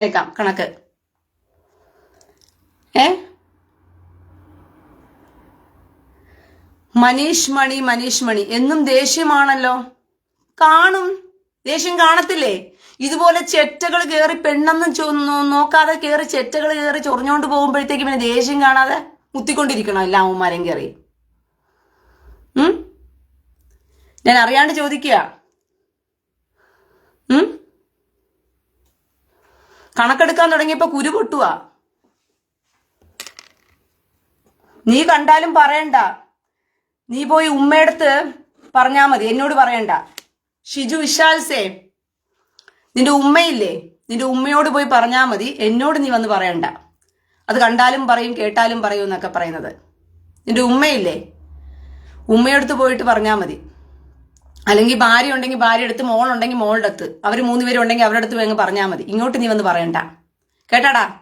കേൾക്കാം കണക്ക്. ഏ? മനീഷ് മണി മനീഷ് മണി എന്നും ദേഷ്യമാണല്ലോ. കാണും. ദേഷ്യം കാണത്തില്ലേ? ഇതുപോലെ ചെറ്റകൾ കയറി പെണ്ണെന്ന് നോക്കാതെ കയറി ചെറ്റകൾ കയറി ചൊറിഞ്ഞോണ്ട് പോകുമ്പോഴത്തേക്ക് പിന്നെ ദേഷ്യം കാണാതെ മുത്തിക്കൊണ്ടിരിക്കണം എല്ലാ അമ്മമാരെയും കയറി ഞാൻ അറിയാണ്ട് ചോദിക്കുക. ഉം? കണക്കെടുക്കാൻ തുടങ്ങിയപ്പോ കുരു പൊട്ടുവാ. നീ കണ്ടാലും പറയണ്ട. നീ പോയി ഉമ്മയടുത്ത് പറഞ്ഞാ മതി. എന്നോട് പറയണ്ട. ഷിജു വിശാൽസേ നിന്റെ ഉമ്മയില്ലേ? നിന്റെ ഉമ്മയോട് പോയി പറഞ്ഞാ മതി. എന്നോട് നീ വന്ന് പറയണ്ട. അത് കണ്ടാലും പറയും കേട്ടാലും പറയും എന്നൊക്കെ പറയുന്നത്. നിന്റെ ഉമ്മയില്ലേ? ഉമ്മയടുത്ത് പോയിട്ട് പറഞ്ഞാ മതി. അല്ലെങ്കിൽ ഭാര്യ ഉണ്ടെങ്കിൽ ഭാര്യ അടുത്ത് മോളുണ്ടെങ്കിൽ മോളുടെ അടുത്ത്. അവർ മൂന്നുപേരും ഉണ്ടെങ്കിൽ അവരുടെ അടുത്ത് അങ്ങ് പറഞ്ഞാൽ മതി. ഇങ്ങോട്ട് നീ വന്ന് പറയണ്ട. കേട്ടാടാ?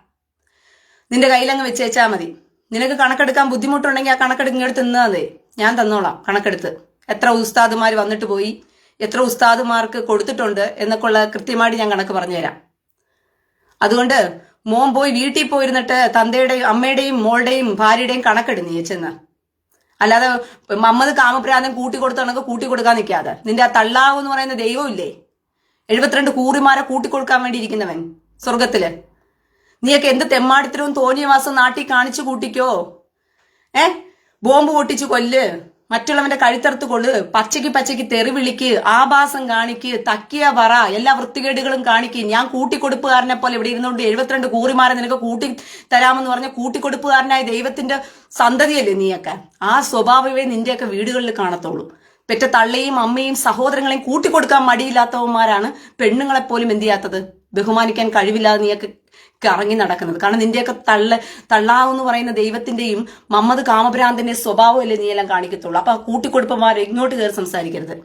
നിന്റെ കയ്യിലങ്ങ് വെച്ചേച്ചാ മതി. നിനക്ക് കണക്കെടുക്കാൻ ബുദ്ധിമുട്ടുണ്ടെങ്കിൽ ആ കണക്കെടുക്ക് ഇങ്ങോട്ട് തിന്നാ മതി. ഞാൻ തന്നോളാം കണക്കെടുത്ത്. എത്ര ഉസ്താദുമാർ വന്നിട്ട് പോയി എത്ര ഉസ്താദുമാർക്ക് കൊടുത്തിട്ടുണ്ട് എന്നൊക്കെ ഉള്ള കൃത്യമായിട്ട് ഞാൻ കണക്ക് പറഞ്ഞുതരാം. അതുകൊണ്ട് മോൻ പോയി വീട്ടിൽ പോയിരുന്നിട്ട് തന്തയുടെയും അമ്മയുടെയും മോളുടെയും ഭാര്യയുടെയും കണക്കെടു നീ ചെന്ന് അല്ലാതെ മമ്മത് കാമപ്രാന്തം കൂട്ടി കൊടുത്തണെങ്കിൽ കൂട്ടി കൊടുക്കാൻ നിൽക്കാതെ. നിന്റെ ആ തള്ളാവ് എന്ന് പറയുന്ന ദൈവമില്ലേ? എഴുപത്തിരണ്ട് കൂറിമാരെ കൂട്ടി കൊടുക്കാൻ വേണ്ടി ഇരിക്കുന്നവൻ സ്വർഗത്തിൽ നീയൊക്കെ എന്ത് തെമ്മാടിത്തരവും തോന്നിയ മാസം കാണിച്ചു കൂട്ടിക്കോ? ഏ? ബോംബ് പൊട്ടിച്ചു കൊല്ല്. മറ്റുള്ളവന്റെ കഴുത്തറുത്ത് കൊള്ളു പച്ചയ്ക്ക് പച്ചയ്ക്ക് തെറി വിളിക്ക് ആഭാസം കാണിക്ക് തക്കിയ പറ എല്ലാ വൃത്തികേടുകളും കാണിക്ക്. ഞാൻ കൂട്ടിക്കൊടുപ്പുകാരനെ പോലെ ഇവിടെ ഇരുന്നുകൊണ്ട് എഴുപത്തിരണ്ട് കൂറിമാരെ നിനക്ക് കൂട്ടി തരാമെന്ന് പറഞ്ഞ കൂട്ടിക്കൊടുപ്പുകാരനായ ദൈവത്തിന്റെ സന്തതിയല്ലേ നീയൊക്കെ? ആ സ്വഭാവമേ നിന്റെയൊക്കെ വീടുകളിൽ കാണത്തുള്ളൂ. പെറ്റ തള്ളയും അമ്മയും സഹോദരങ്ങളെയും കൂട്ടിക്കൊടുക്കാൻ മടിയില്ലാത്തവന്മാരാണ് പെണ്ണുങ്ങളെപ്പോലും എന്ത് ചെയ്യാത്തത്? ബഹുമാനിക്കാൻ കഴിവില്ലാതെ നീയൊക്കെ കറങ്ങി നടക്കുന്നത്. കാരണം നിന്റെയൊക്കെ തള്ള തള്ളാവെന്ന് പറയുന്ന ദൈവത്തിന്റെയും മമ്മദ് കാമഭ്രാന്തിന്റെ സ്വഭാവമല്ലേ നീ എല്ലാം കാണിക്കത്തുള്ളൂ. അപ്പൊ ആ കൂട്ടിക്കൊടുപ്പന്മാരെ ഇങ്ങോട്ട് കയറി സംസാരിക്കരുത്.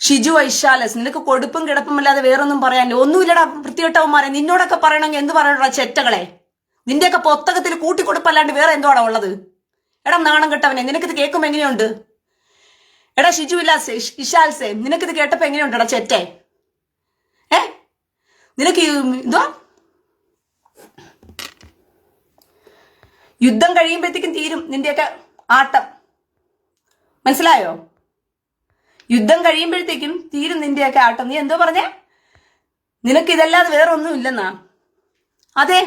ഷിജു ഐഷാലസ് നിനക്ക് കൊടുപ്പും കിടപ്പും അല്ലാതെ വേറൊന്നും പറയാനില്ല. ഒന്നുമില്ലടാ വൃത്തികെട്ടവന്മാരെ നിന്നോടൊക്കെ പറയണമെങ്കിൽ എന്ത് പറയണടാ ചെറ്റകളെ? നിന്റെയൊക്കെ പുസ്തകത്തിൽ കൂട്ടിക്കൊടുപ്പല്ലാണ്ട് വേറെ എന്തോടാ ഉള്ളത്? എടാ നാണം കെട്ടവനെ നിനക്കിത് കേൾക്കുമ്പോ എങ്ങനെയുണ്ട്? എടാ ഷിജു ഇല്ലാസേ ഇഷാൽസേ നിനക്കിത് കേട്ടപ്പോ എങ്ങനെയുണ്ടടാ ചെറ്റേ? നിനക്ക് എന്തോ യുദ്ധം കഴിയുമ്പോഴത്തേക്കും തീരും നിന്റെയൊക്കെ ആട്ടം. മനസ്സിലായോ? യുദ്ധം കഴിയുമ്പോഴത്തേക്കും തീരും നിന്റെയൊക്കെ ആട്ടം. നീ എന്തോ പറഞ്ഞേ? നിനക്ക് ഇതല്ലാതെ വേറെ ഇല്ലെന്നാ അതെ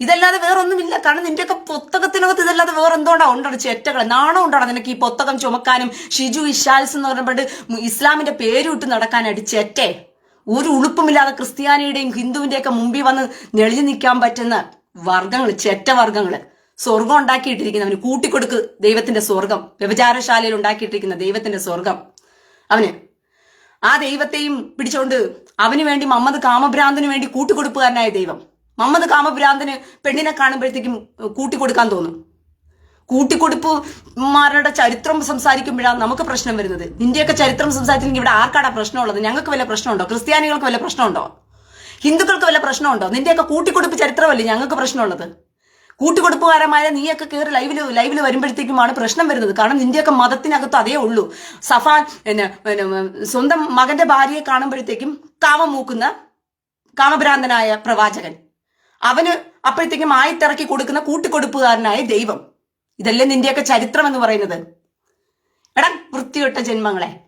ഇതല്ലാതെ വേറെ ഒന്നുമില്ല കാരണം നിന്റെയൊക്കെ പുസ്തകത്തിനകത്ത് ഇതല്ലാതെ വേറെ എന്തുകൊണ്ടാ ഉണ്ടോ ചെറ്റകളെ നാണം നിനക്ക് ഈ പുസ്തകം ചുമക്കാനും ഷിജു ഇഷാൽസ് എന്ന് പറഞ്ഞിട്ട് ഇസ്ലാമിന്റെ പേര് വിട്ട് നടക്കാനായിട്ട് ഒരു ഉളുപ്പുമില്ലാതെ ക്രിസ്ത്യാനിയുടെയും ഹിന്ദുവിന്റെയും ഒക്കെ മുമ്പിൽ വന്ന് നെളിഞ്ഞു നിൽക്കാൻ പറ്റുന്ന വർഗങ്ങൾ ചെറ്റ വർഗങ്ങൾ സ്വർഗം ഉണ്ടാക്കിയിട്ടിരിക്കുന്നവന് കൂട്ടിക്കൊടുക്ക് ദൈവത്തിന്റെ സ്വർഗം വ്യഭിചാരശാലയിൽ ഉണ്ടാക്കിയിട്ടിരിക്കുന്ന ദൈവത്തിന്റെ സ്വർഗം അവന് ആ ദൈവത്തെയും പിടിച്ചോണ്ട് അവന് വേണ്ടി മമ്മദ് കാമഭ്രാന്തന് വേണ്ടി കൂട്ടിക്കൊടുപ്പുകാരനായ ദൈവം. മമ്മദ് കാമഭ്രാന്തന് പെണ്ണിനെ കാണുമ്പോഴത്തേക്കും കൂട്ടിക്കൊടുക്കാൻ തോന്നും. കൂട്ടിക്കൊടുപ്പുമാരുടെ ചരിത്രം സംസാരിക്കുമ്പോഴാണ് നമുക്ക് പ്രശ്നം വരുന്നത്. നിന്റെയൊക്കെ ചരിത്രം സംസാരിച്ചില്ലെങ്കിൽ ഇവിടെ ആർക്കാടാ പ്രശ്നമുള്ളത്? ഞങ്ങൾക്ക് വല്ല പ്രശ്നമുണ്ടോ? ക്രിസ്ത്യാനികൾക്ക് വല്ല പ്രശ്നമുണ്ടോ? ഹിന്ദുക്കൾക്ക് വല്ല പ്രശ്നമുണ്ടോ? നിന്റെയൊക്കെ കൂട്ടിക്കൊടുപ്പ് ചരിത്രമല്ലേ ഞങ്ങൾക്ക് പ്രശ്നമുള്ളത്? കൂട്ടിക്കൊടുപ്പുകാരമായ നീയൊക്കെ കയറി ലൈവിൽ ലൈവിൽ വരുമ്പോഴത്തേക്കുമാണ് പ്രശ്നം വരുന്നത്. കാരണം നിന്റെയൊക്കെ മതത്തിനകത്ത് അതേ ഉള്ളൂ. പിന്നെ സ്വന്തം മകന്റെ ഭാര്യയെ കാണുമ്പോഴത്തേക്കും കാമം മൂക്കുന്ന കാമഭ്രാന്തനായ പ്രവാചകൻ. അവന് അപ്പോഴത്തേക്കും ആയിത്തിറക്കി കൊടുക്കുന്ന കൂട്ടിക്കൊടുപ്പുകാരനായ ദൈവം. ഇതല്ലേ നിന്റെയൊക്കെ ചരിത്രം എന്ന് പറയുന്നത്? എടാ വൃത്തിയിട്ട ജന്മങ്ങളെ.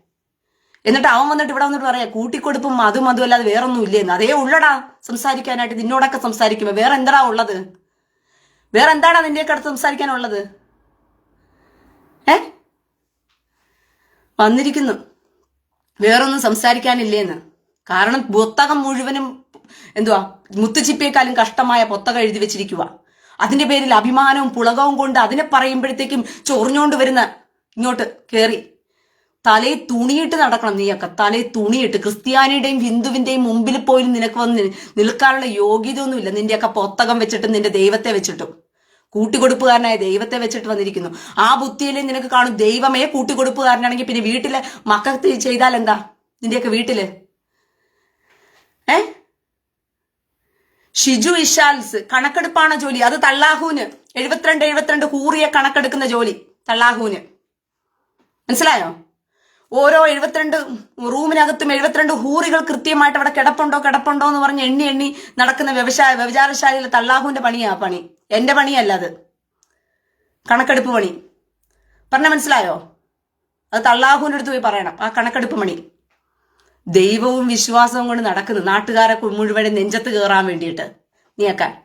എന്നിട്ട് അവൻ വന്നിട്ട് ഇവിടെ വന്നിട്ട് പറയാ കൂട്ടിക്കൊടുപ്പും അതും അതും അല്ലാതെ വേറൊന്നും ഇല്ലേന്ന്. അതേ ഉള്ളടാ സംസാരിക്കാനായിട്ട് നിന്നോടൊക്കെ സംസാരിക്കുമ്പോ. വേറെ എന്താടാ ഉള്ളത്? വേറെ എന്താടാ നിന്റെയൊക്കെ അടുത്ത് സംസാരിക്കാനുള്ളത്? ഏ? വന്നിരിക്കുന്നു. വേറൊന്നും സംസാരിക്കാനില്ലേന്ന്. കാരണം പുത്തകം മുഴുവനും എന്തുവാ മുത്തുച്ചിപ്പിയേക്കാളും കഷ്ടമായ പുത്തകം എഴുതി വെച്ചിരിക്കുക അതിന്റെ പേരിൽ അഭിമാനവും പുളകവും കൊണ്ട് അതിനെ പറയുമ്പോഴത്തേക്കും ചൊറിഞ്ഞോണ്ട് വരുന്ന ഇങ്ങോട്ട് കേറി. തലയിൽ തുണിയിട്ട് നടക്കണം നീയൊക്കെ. തലയിൽ തുണിയിട്ട്. ക്രിസ്ത്യാനിയുടെയും ഹിന്ദുവിന്റെയും മുമ്പിൽ പോലും നിനക്ക് വന്ന് നിൽക്കാനുള്ള യോഗ്യതയൊന്നുമില്ല. നിന്റെയൊക്കെ പൊത്തകം വെച്ചിട്ടും നിന്റെ ദൈവത്തെ വെച്ചിട്ടും. കൂട്ടിക്കൊടുപ്പുകാരനായ ദൈവത്തെ വെച്ചിട്ട് വന്നിരിക്കുന്നു. ആ ബുദ്ധിയിൽ നിനക്ക് കാണും. ദൈവമേ കൂട്ടിക്കൊടുപ്പുകാരനാണെങ്കിൽ പിന്നെ വീട്ടിലെ മക്കൾക്ക് ചെയ്താൽ എന്താ നിന്റെയൊക്കെ വീട്ടിൽ? ഏ? ഷിജു ഇഷാൽസ് കണക്കെടുപ്പാണ് ജോലി. അത് തള്ളാഹൂന് എഴുപത്തിരണ്ട് എഴുപത്തിരണ്ട് കൂറിയ കണക്കെടുക്കുന്ന ജോലി. തള്ളാഹൂന് മനസ്സിലായോ? ഓരോ എഴുപത്തിരണ്ട് റൂമിനകത്തും എഴുപത്തിരണ്ട് ഹൂറികൾ കൃത്യമായിട്ട് അവിടെ കിടപ്പുണ്ടോ കിടപ്പുണ്ടോ എന്ന് പറഞ്ഞ് എണ്ണി എണ്ണി നടക്കുന്ന വ്യവസായ വ്യവചാരശാലയിലെ തള്ളാഹുവിന്റെ പണിയാ പണി. എന്റെ പണിയല്ല അത്. കണക്കെടുപ്പ് പണി. പറഞ്ഞ മനസ്സിലായോ? അത് തള്ളാഹുവിന്റെ അടുത്ത് പോയി പറയണം. ആ കണക്കെടുപ്പ് പണി. ദൈവവും വിശ്വാസവും കൊണ്ട് നടക്കുന്നു. നാട്ടുകാരെ മുഴുവൻ നെഞ്ചത്ത് കയറാൻ വേണ്ടിയിട്ട്. നീയൊക്കെ.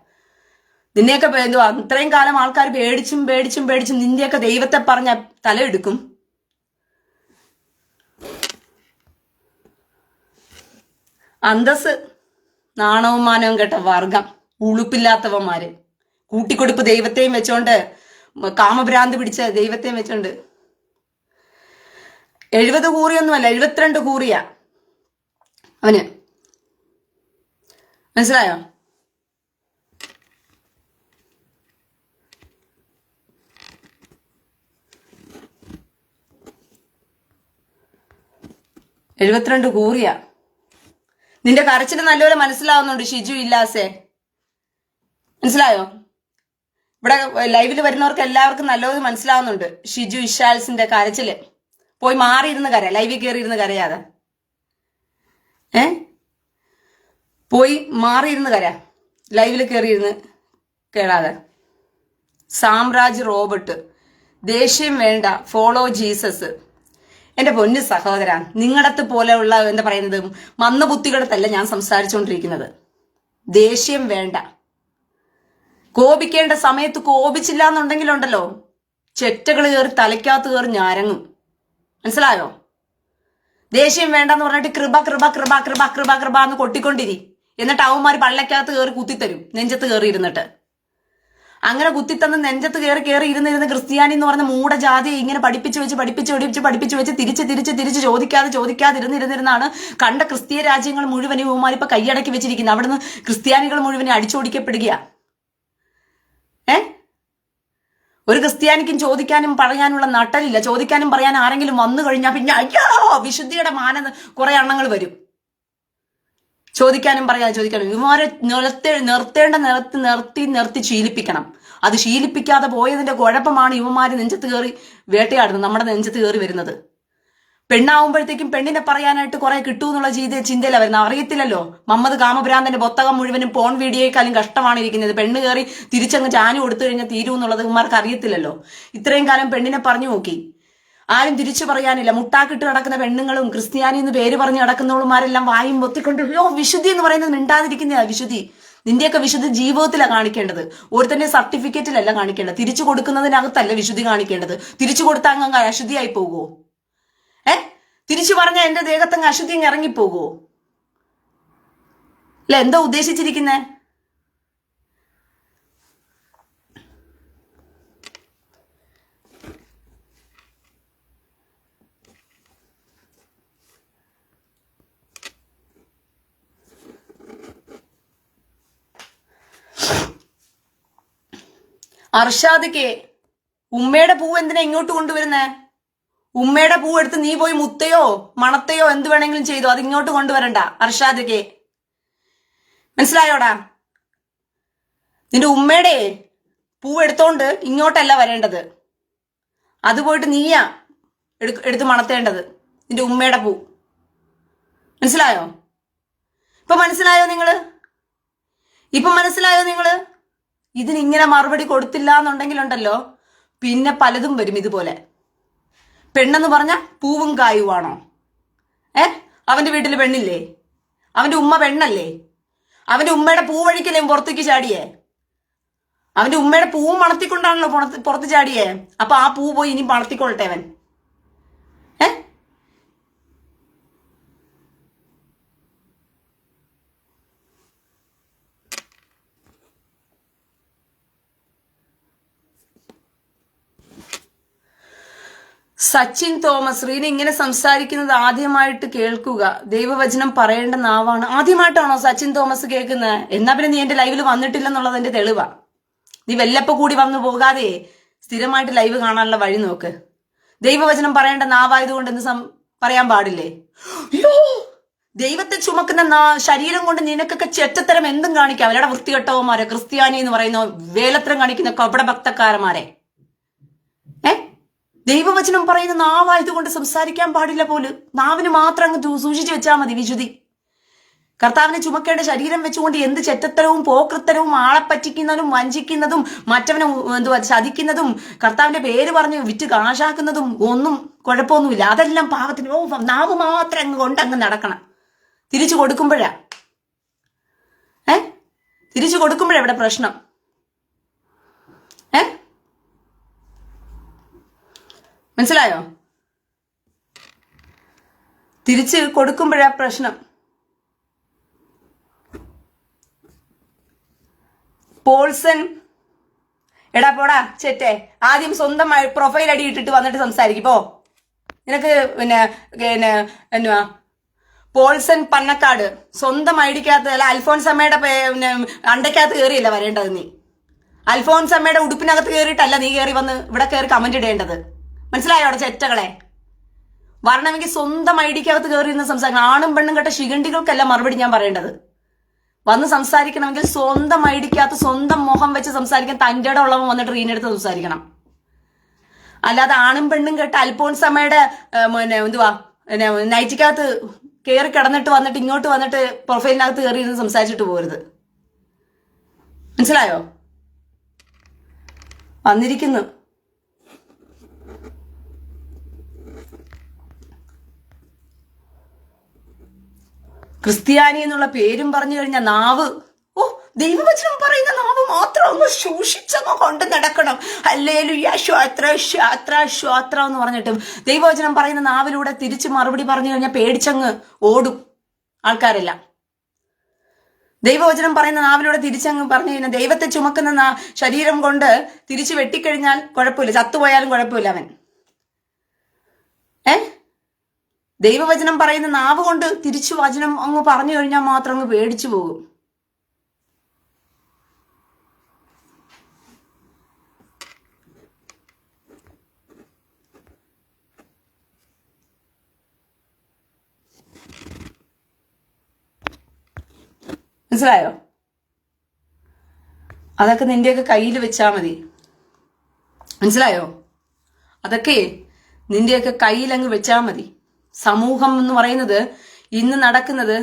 നിന്നെയൊക്കെ എന്തുവാ? ഇത്രയും കാലം ആൾക്കാർ പേടിച്ചും പേടിച്ചും പേടിച്ചും നിന്റെയൊക്കെ ദൈവത്തെ പറഞ്ഞ തലയെടുക്കും അന്തസ് നാണവും മാനവും കേട്ട വർഗം ഉളുപ്പില്ലാത്തവന്മാര്. കൂട്ടിക്കൊടുപ്പ് ദൈവത്തെയും വെച്ചോണ്ട് കാമഭ്രാന്ത് പിടിച്ച ദൈവത്തെയും വെച്ചോണ്ട്. എഴുപത് കൂറിയൊന്നുമല്ല എഴുപത്തിരണ്ട് കൂറിയാ. അവന്. മനസ്സിലായോ? എഴുപത്തിരണ്ട് കൂറിയ. നിന്റെ കരച്ചിൽ നല്ലപോലെ മനസ്സിലാവുന്നുണ്ട് ഷിജു ഇല്ലാസേ. മനസ്സിലായോ? ഇവിടെ ലൈവിൽ വരുന്നവർക്ക് എല്ലാവർക്കും നല്ലപോലെ മനസ്സിലാവുന്നുണ്ട് ഷിജു ഇഷാൽസിന്റെ കരച്ചിൽ. പോയി മാറിയിരുന്ന് കര ലൈവിൽ കയറി ഇരുന്ന് കരയാതെ. ഏ? പോയി മാറിയിരുന്ന് കര. ലൈവിൽ കയറിയിരുന്ന് കേളാതെ. സാമ്രാജ് റോബർട്ട്. ദേഷ്യം വേണ്ട. Follow Jesus. എന്റെ പൊന്നു സഹോദര നിങ്ങളടത്ത് പോലെയുള്ള എന്താ പറയുന്നത് മന്ദബുദ്ധികളത്തല്ല ഞാൻ സംസാരിച്ചുകൊണ്ടിരിക്കുന്നത്. ദേഷ്യം വേണ്ട. കോപിക്കേണ്ട സമയത്ത് കോപിച്ചില്ല എന്നുണ്ടെങ്കിലുണ്ടല്ലോ ചെറ്റകൾ കയറി തലയ്ക്കകത്ത് കയറി ഞാരങ്ങും. മനസ്സിലായോ? ദേഷ്യം വേണ്ടെന്ന് പറഞ്ഞിട്ട് കൃപ കൃപ കൃപ കൃപ കൃപ കൃപ എന്ന് കൊട്ടിക്കൊണ്ടിരി. എന്നിട്ട് അവന്മാർ പള്ളക്കകത്ത് കയറി കുത്തിത്തരും നെഞ്ചത്ത് കയറി ഇരുന്നിട്ട്. അങ്ങനെ കുത്തിത്തന്ന് നെഞ്ചത്ത് കയറി കയറി ഇരുന്ന് ഇരുന്ന് ക്രിസ്ത്യാനി എന്ന് പറഞ്ഞ മൂടജാതി ഇങ്ങനെ പഠിപ്പിച്ച് വെച്ച് പഠിപ്പിച്ച് പഠിപ്പിച്ച് പഠിപ്പിച്ച് വെച്ച് തിരിച്ച് തിരിച്ച് തിരിച്ച് ചോദിക്കാതെ ചോദിക്കാതെ ഇരുന്നിരുന്നിരുന്നാണ് കണ്ട ക്രിസ്തീയ രാജ്യങ്ങൾ മുഴുവൻ ഇവന്മാർ ഇപ്പൊ കൈയടക്കി വെച്ചിരിക്കുന്നത്. അവിടുന്ന് ക്രിസ്ത്യാനികൾ മുഴുവനെ അടിച്ചോടിക്കപ്പെടുകയാ. ഏ? ഒരു ക്രിസ്ത്യാനിക്കും ചോദിക്കാനും പറയാനുള്ള നട്ടലില്ല. ചോദിക്കാനും പറയാൻ ആരെങ്കിലും വന്നു കഴിഞ്ഞാൽ പിന്നെ അയ്യോ വിശുദ്ധിയുടെ മാന കുറെ എണ്ണങ്ങൾ വരും. ചോദിക്കാനും പറയാതെ ചോദിക്കാനും. ഇവന്മാരെ നിലത്തെ നിർത്തേണ്ട നിലത്ത് നിർത്തി നിർത്തി ശീലിപ്പിക്കണം. അത് ശീലിപ്പിക്കാതെ പോയതിന്റെ കുഴപ്പമാണ് ഇവന്മാര് നെഞ്ചത്ത് കയറി വേട്ടയാടുന്നത് നമ്മുടെ നെഞ്ചത്ത് കയറി വരുന്നത്. പെണ്ണാവുമ്പോഴത്തേക്കും പെണ്ണിനെ പറയാനായിട്ട് കുറെ കിട്ടൂ എന്നുള്ള ചെയ്ത ചിന്തയിലാണ് വരുന്നത്. അറിയത്തില്ലല്ലോ. മമ്മദ് കാമഭ്രാന്തന്റെ പൊത്തകം മുഴുവനും പോൺ വീഡിയോയെക്കാളും കഷ്ടമാണ് ഇരിക്കുന്നത് പെണ്ണ് കയറി തിരിച്ചങ്ങ് ചാഞ്ഞു കൊടുത്തു കഴിഞ്ഞാൽ തീരൂ എന്നുള്ളത് ഇവന്മാർക്ക് അറിയത്തില്ലല്ലോ. ഇത്രയും കാലം പെണ്ണിനെ പറഞ്ഞു നോക്കി. ആരും തിരിച്ചു പറയാനില്ല. മുട്ടാക്കിട്ട് നടക്കുന്ന പെണ്ണുങ്ങളും ക്രിസ്ത്യാനി എന്ന് പേര് പറഞ്ഞ് നടക്കുന്നവളുമാരെല്ലാം വായും പൊത്തിക്കൊണ്ട് ഓ വിശുദ്ധി എന്ന് പറയുന്നത് മിണ്ടാതിരിക്കുന്നതാ വിശുദ്ധി. നിന്റെയൊക്കെ വിശുദ്ധി ജീവിതത്തിലാണ് കാണിക്കേണ്ടത്. ഒരുത്തന്റെ സർട്ടിഫിക്കറ്റിലല്ല കാണിക്കേണ്ടത്. തിരിച്ചു കൊടുക്കുന്നതിനകത്തല്ല വിശുദ്ധി കാണിക്കേണ്ടത്. തിരിച്ചു കൊടുത്താൽ അങ്ങ് അശുദ്ധിയായി പോകുമോ ഏ? തിരിച്ചു പറഞ്ഞ എന്റെ ദേഹത്തങ്ങ് അശുദ്ധി അങ്ങ് ഇറങ്ങിപ്പോകുമോ അല്ല എന്താ ഉദ്ദേശിച്ചിരിക്കുന്നേ? അർഷാദിക്ക് ഉമ്മയുടെ പൂവ് എന്തിനാ ഇങ്ങോട്ട് കൊണ്ടുവരുന്നേ? ഉമ്മയുടെ പൂവെടുത്ത് നീ പോയി മുത്തയോ മണത്തയോ എന്ത് വേണമെങ്കിലും ചെയ്തോ അത് ഇങ്ങോട്ട് കൊണ്ടുവരണ്ട അർഷാദിക്ക് മനസ്സിലായോടാ? നിന്റെ ഉമ്മയുടെ പൂവെടുത്തോണ്ട് ഇങ്ങോട്ടല്ല വരേണ്ടത്. അത് പോയിട്ട് നീയാ എടു- എടുത്ത് മണത്തേണ്ടത് നിന്റെ ഉമ്മയുടെ പൂ. മനസ്സിലായോ? ഇപ്പൊ മനസ്സിലായോ നിങ്ങൾ? ഇപ്പൊ മനസ്സിലായോ നിങ്ങൾ? ഇതിന് ഇങ്ങനെ മറുപടി കൊടുത്തില്ല എന്നുണ്ടെങ്കിലുണ്ടല്ലോ പിന്നെ പലതും വരും ഇതുപോലെ. പെണ്ണെന്ന് പറഞ്ഞ പൂവും കായുവാണോ? ഏ? അവന്റെ വീട്ടിൽ പെണ്ണില്ലേ? അവന്റെ ഉമ്മ പെണ്ണല്ലേ? അവന്റെ ഉമ്മയുടെ പൂ വഴിക്കല്ലേ പുറത്തേക്ക് ചാടിയേ? അവന്റെ ഉമ്മയുടെ പൂവും മണത്തിക്കൊണ്ടാണല്ലോ പുറത്ത് പുറത്ത് ചാടിയേ? അപ്പൊ ആ പൂ പോയി ഇനി മണത്തിക്കൊള്ളട്ടെ അവൻ? ഏ? സച്ചിൻ തോമസ് റീന ഇങ്ങനെ സംസാരിക്കുന്നത് ആദ്യമായിട്ട് കേൾക്കുക. ദൈവവചനം പറയേണ്ട നാവാണ്. ആദ്യമായിട്ടാണോ സച്ചിൻ തോമസ് കേൾക്കുന്നത് എന്നാ പിന്നെ നീ എന്റെ ലൈവിൽ വന്നിട്ടില്ലെന്നുള്ളത് എന്റെ തെളിവാ. നീ വെല്ലപ്പ കൂടി വന്നു പോകാതെ സ്ഥിരമായിട്ട് ലൈവ് കാണാനുള്ള വഴി നോക്ക്. ദൈവവചനം പറയേണ്ട നാവായതുകൊണ്ട് എന്ന് പറയാൻ പാടില്ലേ? ദൈവത്തെ ചുമക്കുന്ന നാ- ശരീരം കൊണ്ട് നിനക്കൊക്കെ ചെറ്റത്തരം എന്തും കാണിക്കാം. അവരുടെ വൃത്തികെട്ടവന്മാരെ ക്രിസ്ത്യാനി എന്ന് പറയുന്ന വേലത്തരം കാണിക്കുന്ന കപട ഭക്തക്കാരന്മാരെ ഏ? ദൈവവചനം പറയുന്ന നാവായതുകൊണ്ട് സംസാരിക്കാൻ പാടില്ല പോലും. നാവിന് മാത്രം അങ്ങ് സൂക്ഷിച്ചു വെച്ചാൽ മതി വിശുദ്ധി. കർത്താവിനെ ചുമക്കേണ്ട ശരീരം വെച്ചുകൊണ്ട് എന്ത് ചെറ്റത്തരവും പോക്കൃത്തരവും ആളെ പറ്റിക്കുന്നതും വഞ്ചിക്കുന്നതും മറ്റവനെ എന്തുവാ ചതിക്കുന്നതും കർത്താവിന്റെ പേര് പറഞ്ഞ് വിറ്റ് കാശാക്കുന്നതും ഒന്നും കുഴപ്പമൊന്നുമില്ല. അതെല്ലാം പാവത്തിന് ഓ നാവ് മാത്രം അങ്ങ് കൊണ്ട് അങ്ങ് നടക്കണം. തിരിച്ചു കൊടുക്കുമ്പോഴാ. ഏ? തിരിച്ചു കൊടുക്കുമ്പോഴാ ഇവിടെ പ്രശ്നം. ഏ? മനസ്സിലായോ? തിരിച്ച് കൊടുക്കുമ്പോഴാ പ്രശ്നം. പോൾസൺ എടാ പോടാ ചെറ്റേ ആദ്യം സ്വന്തമായി പ്രൊഫൈൽ അടി ഇട്ടിട്ട് വന്നിട്ട് സംസാരിക്കും പോ. നിനക്ക് പിന്നെ പിന്നെ എന്തുവാ? പോൾസൺ പന്നക്കാട് സ്വന്തം ഐഡിക്കകത്ത് അല്ല അൽഫോൺസ് അമ്മയുടെ പിന്നെ അണ്ടയ്ക്കകത്ത് കയറിയല്ല വരേണ്ടത് നീ? അൽഫോൺസ് അമ്മയുടെ ഉടുപ്പിനകത്ത് കയറിയിട്ടല്ല നീ കയറി വന്ന് ഇവിടെ കയറി കമന്റ് ഇടേണ്ടത്. മനസ്സിലായോ അവിടെ ചെറ്റകളെ? വരണമെങ്കിൽ സ്വന്തം ഐഡിക്കകത്ത് കയറി നിന്ന് സംസാരിക്കണം. ആണും പെണ്ണും കേട്ട ശിഖണ്ഡികൾക്കല്ല മറുപടി ഞാൻ പറയേണ്ടത്. വന്ന് സംസാരിക്കണമെങ്കിൽ സ്വന്തം ഐ ഡിക്കകത്ത് സ്വന്തം മുഖം വെച്ച് സംസാരിക്കാൻ തന്റെ ഉള്ളവൻ വന്നിട്ട് റീനെടുത്ത് സംസാരിക്കണം. അല്ലാതെ ആണും പെണ്ണും കേട്ട് അൽഫോൺസമ്മയുടെ പിന്നെ എന്തുവാ പിന്നെ നൈറ്റിക്കകത്ത് കയറി കിടന്നിട്ട് വന്നിട്ട് ഇങ്ങോട്ട് വന്നിട്ട് പ്രൊഫൈലിനകത്ത് കയറി ഇരുന്ന് സംസാരിച്ചിട്ട് പോരുത്. മനസ്സിലായോ? വന്നിരിക്കുന്നു. ക്രിസ്ത്യാനി എന്നുള്ള പേരും പറഞ്ഞു കഴിഞ്ഞാൽ നാവ്. ഓ ദൈവവചനം പറയുന്ന നാവ് മാത്രം ഒന്ന് സൂക്ഷിച്ചങ്ങ് കൊണ്ട് നടക്കണം. അല്ലേലുയ്യ ശ്വാത്ര ശ്വാത്ര ശ്വാത്ര എന്ന് പറഞ്ഞിട്ടും ദൈവവചനം പറയുന്ന നാവിലൂടെ തിരിച്ച് മറുപടി പറഞ്ഞു കഴിഞ്ഞാൽ പേടിച്ചങ്ങ് ഓടും. ആൾക്കാരെല്ലാം. ദൈവവചനം പറയുന്ന നാവിലൂടെ തിരിച്ചങ്ങ് പറഞ്ഞു കഴിഞ്ഞാൽ ദൈവത്തെ ചുമക്കുന്ന ശരീരം കൊണ്ട് തിരിച്ചു വെട്ടിക്കഴിഞ്ഞാൽ കുഴപ്പമില്ല. ചത്തുപോയാലും കുഴപ്പമില്ല അവൻ. ഏ? ദൈവവചനം പറയുന്ന നാവ് കൊണ്ട് തിരിച്ചു വചനം അങ്ങ് പറഞ്ഞു കഴിഞ്ഞാൽ മാത്രം അങ്ങ് പേടിച്ചു പോകും. മനസ്സിലായോ? അതൊക്കെ നിന്റെയൊക്കെ കയ്യിൽ വെച്ചാ മതി. മനസ്സിലായോ? അതൊക്കെ നിന്റെയൊക്കെ കയ്യിൽ അങ്ങ് വെച്ചാൽ മതി. സമൂഹം എന്ന് പറയുന്നത് ഇന്ന് നടക്കുന്നത്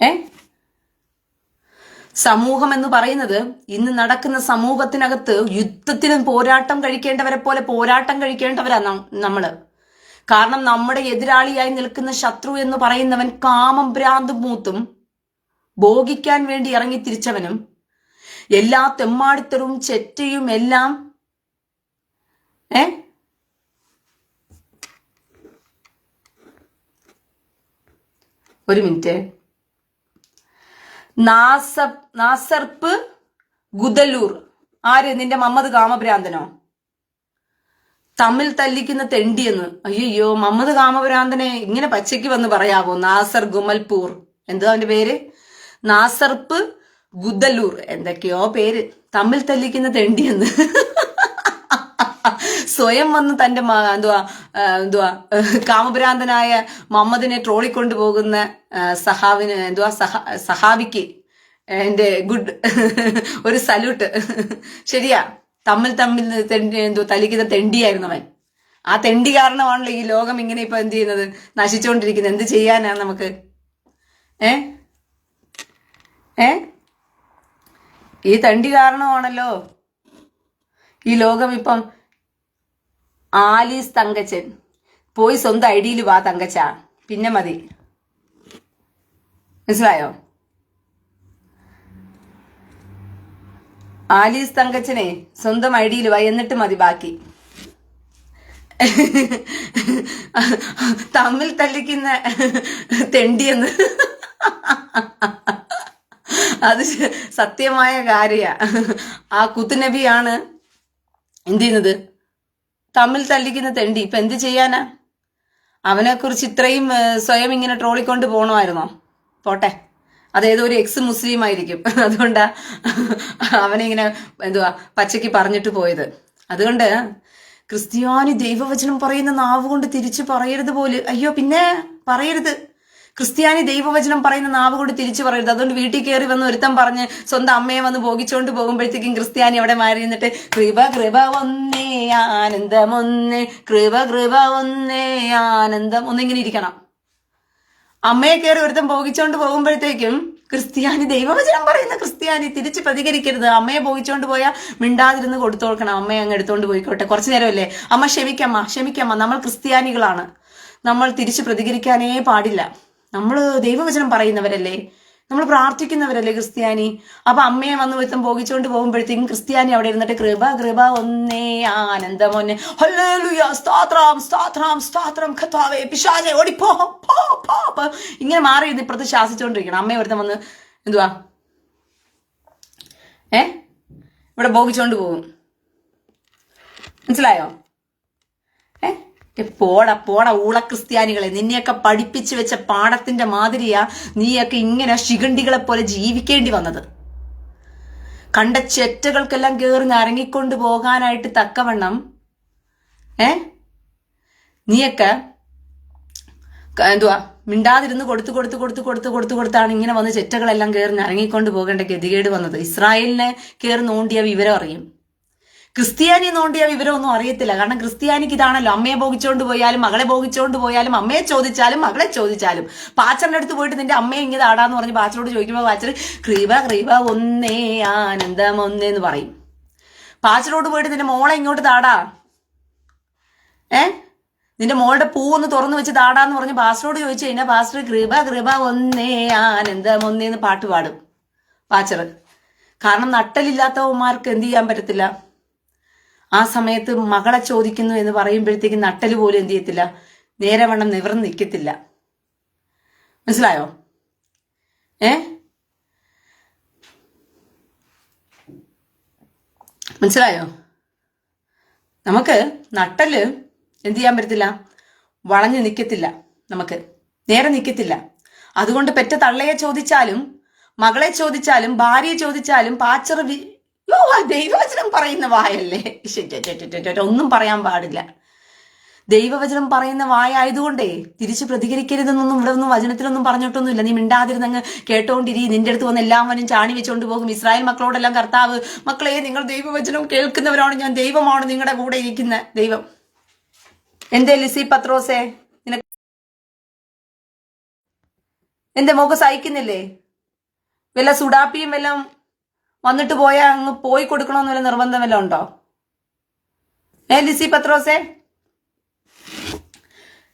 ഏ? സമൂഹം എന്ന് പറയുന്നത് ഇന്ന് നടക്കുന്ന സമൂഹത്തിനകത്ത് യുദ്ധത്തിനും പോരാട്ടം കഴിക്കേണ്ടവരെ പോലെ പോരാട്ടം കഴിക്കേണ്ടവരാ നമ്മൾ. കാരണം നമ്മുടെ എതിരാളിയായി നിൽക്കുന്ന ശത്രു എന്ന് പറയുന്നവൻ കാമം ഭ്രാന്തും മൂത്തും ഭോഗിക്കാൻ വേണ്ടി ഇറങ്ങി തിരിച്ചവനും എല്ലാ തെമ്മാടിത്തരവും ചെറ്റയും എല്ലാം ഏ? ഒരു മിനിറ്റ്. നാസ- നാസർപ്പ് ഗുദലൂർ. ആര്? നിന്റെ മമ്മദ് കാമഭ്രാന്തനോ? തമ്മിൽ തല്ലിക്കുന്ന തെണ്ടിയെന്ന് അയ്യോ മമ്മദ് കാമഭ്രാന്തനെ ഇങ്ങനെ പച്ചയ്ക്ക് വന്ന് പറയാവോ? നാസർ ഗുമൽപൂർ. എന്താ അവന്റെ പേര്? നാസർപ്പ് ഗുദല്ലൂർ എന്തൊക്കെയോ പേര്. തമ്മിൽ തല്ലിക്കുന്ന തെണ്ടിയെന്ന് സ്വയം വന്ന് തന്റെ എന്തുവാ എന്തുവാ കാമഭ്രാന്തനായ മമ്മദിനെ ട്രോളിക്കൊണ്ടു പോകുന്ന സഹാവിന് എന്തുവാ സഹ സഹാബിക്ക് എന്റെ ഗുഡ് ഒരു സല്യൂട്ട്. ശരിയാ തമ്മിൽ തമ്മിൽ തെണ്ടി എന്തോ തലിക്കുന്ന തെണ്ടിയായിരുന്നു അവൻ. ആ തെണ്ടി കാരണമാണല്ലോ ഈ ലോകം ഇങ്ങനെ ഇപ്പൊ എന്ത് ചെയ്യുന്നത്? നശിച്ചുകൊണ്ടിരിക്കുന്നത് എന്ത് ചെയ്യാനാണ് നമുക്ക്? ഏ? ഏ? ഈ തണ്ടി കാരണമാണല്ലോ. ഈ ലോകം ഇപ്പം ആലീസ് തങ്കച്ചൻ. പോയി സ്വന്തം ഐഡിയിൽ വാ തങ്കച്ച. പിന്നെ മതി. മനസ്സിലായോ? ആലീസ് തങ്കച്ചനെ സ്വന്തം ഐഡിയിൽ വാ എന്നിട്ട് മതി ബാക്കി. തമ്മിൽ തല്ലിക്കുന്ന തെണ്ടിയെന്ന്. അത് സത്യമായ കാര്യ. ആ കുത്തുനബിയാണ് എന്ത് ചെയ്യുന്നത് തമ്മിൽ തല്ലിക്കുന്ന തെണ്ടി. ഇപ്പൊ എന്ത് ചെയ്യാനാ? അവനെ കുറിച്ച് ഇത്രയും സ്വയം ഇങ്ങനെ ട്രോളിക്കൊണ്ട് പോകണമായിരുന്നോ പോട്ടെ. അതേതോ ഒരു എക്സ് മുസ്ലിം ആയിരിക്കും. അതുകൊണ്ടാ അവനെ ഇങ്ങനെ എന്തുവാ പച്ചയ്ക്ക് പറഞ്ഞിട്ട് പോയത്. അതുകൊണ്ട് ക്രിസ്ത്യാനി ദൈവവചനം പറയുന്ന നാവ് കൊണ്ട് തിരിച്ചു പറയരുത് പോലും. അയ്യോ പിന്നെ പറയരുത്. ക്രിസ്ത്യാനി ദൈവവചനം പറയുന്ന നാവ് കൊണ്ട് തിരിച്ചു പറയരുത്. അതുകൊണ്ട് വീട്ടിൽ കയറി വന്ന് ഒരുത്തം പറഞ്ഞ് സ്വന്തം അമ്മയെ വന്ന് ഭോഗിച്ചുകൊണ്ട് പോകുമ്പോഴത്തേക്കും ക്രിസ്ത്യാനി അവിടെ മാറി നിന്നിട്ട് കൃപ കൃപ ഒന്നേ ആനന്ദം ഒന്നേ കൃപ കൃപ ഒന്നേ ആനന്ദം ഒന്നിങ്ങനെ ഇരിക്കണം. അമ്മയെ കയറി ഒരുത്തം ഭോഗിച്ചുകൊണ്ട് പോകുമ്പോഴത്തേക്കും ക്രിസ്ത്യാനി ദൈവവചനം പറയുന്ന ക്രിസ്ത്യാനി തിരിച്ച് പ്രതികരിക്കരുത്. അമ്മയെ ഭോഗിച്ചുകൊണ്ട് പോയാൽ മിണ്ടാതിരുന്ന് കൊടുത്തു കൊടുക്കണം അമ്മയെ അങ്ങ് എടുത്തോണ്ട് പോയിക്കോട്ടെ. കുറച്ചു നേരമല്ലേ? അമ്മ ക്ഷമിക്കമ്മ ക്ഷമിക്കമ്മ. നമ്മൾ ക്രിസ്ത്യാനികളാണ്. നമ്മൾ തിരിച്ച് പ്രതികരിക്കാനേ പാടില്ല. നമ്മൾ ദൈവവചനം പറയുന്നവരല്ലേ? നമ്മൾ പ്രാർത്ഥിക്കുന്നവരല്ലേ ക്രിസ്ത്യാനി? അപ്പൊ അമ്മയെ വന്ന് വിത്തം ഭോഗിച്ചുകൊണ്ട് പോകുമ്പോഴത്തേക്കും ക്രിസ്ത്യാനി അവിടെ ഇരുന്നിട്ട് കൃപ കൃപ ഒന്നേ ആനന്ദമൊന്നെ. സ്തോത്രം സ്തോത്രം സ്തോത്രം പിശാചെ ഓടിപ്പോ പോ പോ. ഇങ്ങനെ മാറി ഇരുന്ന് ഇപ്പുറത്ത് ശാസിച്ചുകൊണ്ടിരിക്കണം അമ്മയെ ഒരുത്തം വന്ന് എന്തുവാ? ഏ? ഇവിടെ ഭോഗിച്ചുകൊണ്ട് പോകും. മനസ്സിലായോ? പോടാ പോട ഊള ക്രിസ്ത്യാനികളെ നിന്നെയൊക്കെ പഠിപ്പിച്ചു വെച്ച പാടത്തിന്റെ മാതിരിയാ നീയൊക്കെ ഇങ്ങനെ ശിഖണ്ഡികളെ പോലെ ജീവിക്കേണ്ടി വന്നത്. കണ്ട ചെറ്റകൾക്കെല്ലാം കയറി ഇറങ്ങിക്കൊണ്ട് പോകാനായിട്ട് തക്കവണ്ണം ഏ? നീയൊക്കെ എന്തുവാ മിണ്ടാതിരുന്ന് കൊടുത്തു കൊടുത്തു കൊടുത്തു കൊടുത്തു കൊടുത്തു കൊടുത്താണ് ഇങ്ങനെ വന്ന് ചെറ്റകളെല്ലാം കയറി ഇറങ്ങിക്കൊണ്ട് പോകേണ്ട ഗതികേട് വന്നത്. ഇസ്രായേലിനെ കയറി നോണ്ടിയ വിവരം അറിയും. ക്രിസ്ത്യാനി നോണ്ടിയ വിവരമൊന്നും അറിയത്തില്ല. കാരണം ക്രിസ്ത്യാനിക്ക് ഇതാണല്ലോ. അമ്മയെ ഭോഗിച്ചുകൊണ്ട് പോയാലും മകളെ ഭോഗിച്ചുകൊണ്ട് പോയാലും അമ്മയെ ചോദിച്ചാലും മകളെ ചോദിച്ചാലും. പാച്ചറിന്റെ അടുത്ത് പോയിട്ട് നിന്റെ അമ്മയെ ഇങ്ങനെ ആടാന്ന് പറഞ്ഞ് പാച്ചറോട് ചോദിക്കുമ്പോൾ പാച്ചർ ക്രീവ ക്രീവ ഒന്നേ ആനന്ദം ഒന്നേ എന്ന് പറയും. പാച്ചറോട് പോയിട്ട് നിന്റെ മോളെ ഇങ്ങോട്ട് താടാ. ഏ? നിന്റെ മോളുടെ പൂ ഒന്ന് തുറന്നു വെച്ച് താടാന്ന് പറഞ്ഞ് പാസ്റ്ററോട് ചോദിച്ചു കഴിഞ്ഞാൽ പാസ്റ്റർ കൃപ കൃപ ഒന്നേ ആനന്ദം ഒന്നേന്ന് പാട്ട് പാടും. പാച്ചറ്. കാരണം നട്ടലില്ലാത്തവന്മാർക്ക് എന്ത് ചെയ്യാൻ പറ്റത്തില്ല? ആ സമയത്ത് മകളെ ചോദിക്കുന്നു എന്ന് പറയുമ്പോഴത്തേക്ക് നട്ടൽ പോലും എന്ത് ചെയ്യത്തില്ല? നേരെ വണ്ണം നിവർന്ന് നിൽക്കത്തില്ല. മനസ്സിലായോ? ഏ? മനസ്സിലായോ? നമുക്ക് നട്ടൽ എന്ത് ചെയ്യാൻ പറ്റത്തില്ല? വളഞ്ഞു നിൽക്കത്തില്ല നമുക്ക്. നേരെ നിൽക്കത്തില്ല. അതുകൊണ്ട് പെറ്റ തള്ളയെ ചോദിച്ചാലും മകളെ ചോദിച്ചാലും ഭാര്യയെ ചോദിച്ചാലും പാച്ചർ ദൈവവചനം പറയുന്ന വായല്ലേ? ഒന്നും പറയാൻ പാടില്ല. ദൈവവചനം പറയുന്ന വായ ആയതുകൊണ്ടേ തിരിച്ച് പ്രതികരിക്കരുതെന്നൊന്നും ഇവിടെ ഒന്നും വചനത്തിലൊന്നും പറഞ്ഞിട്ടൊന്നുമില്ല. നീ മിണ്ടാതിരുന്നങ്ങ് കേട്ടോണ്ടിരി. നിന്റെ അടുത്ത് വന്ന് എല്ലാവരും ചാണി വെച്ചോണ്ട് പോകും. ഇസ്രായേൽ മക്കളോടെല്ലാം കർത്താവ് മക്കളെ നിങ്ങൾ ദൈവവചനം കേൾക്കുന്നവരാണ്. ഞാൻ ദൈവമാണ് നിങ്ങളുടെ കൂടെ ഇരിക്കുന്ന. ദൈവം. എന്തേ ലിസി പത്രോസേ? നിനക്ക് എന്റെ മുഖം സഹിക്കുന്നില്ലേ? വല്ല സുഡാപ്പിയും വല്ലതും വന്നിട്ട് പോയാൽ അങ്ങ് പോയി കൊടുക്കണമെന്ന് വല്ല നിർബന്ധം വല്ലതും ഉണ്ടോ? ഏ ലിസി പത്രോസേ?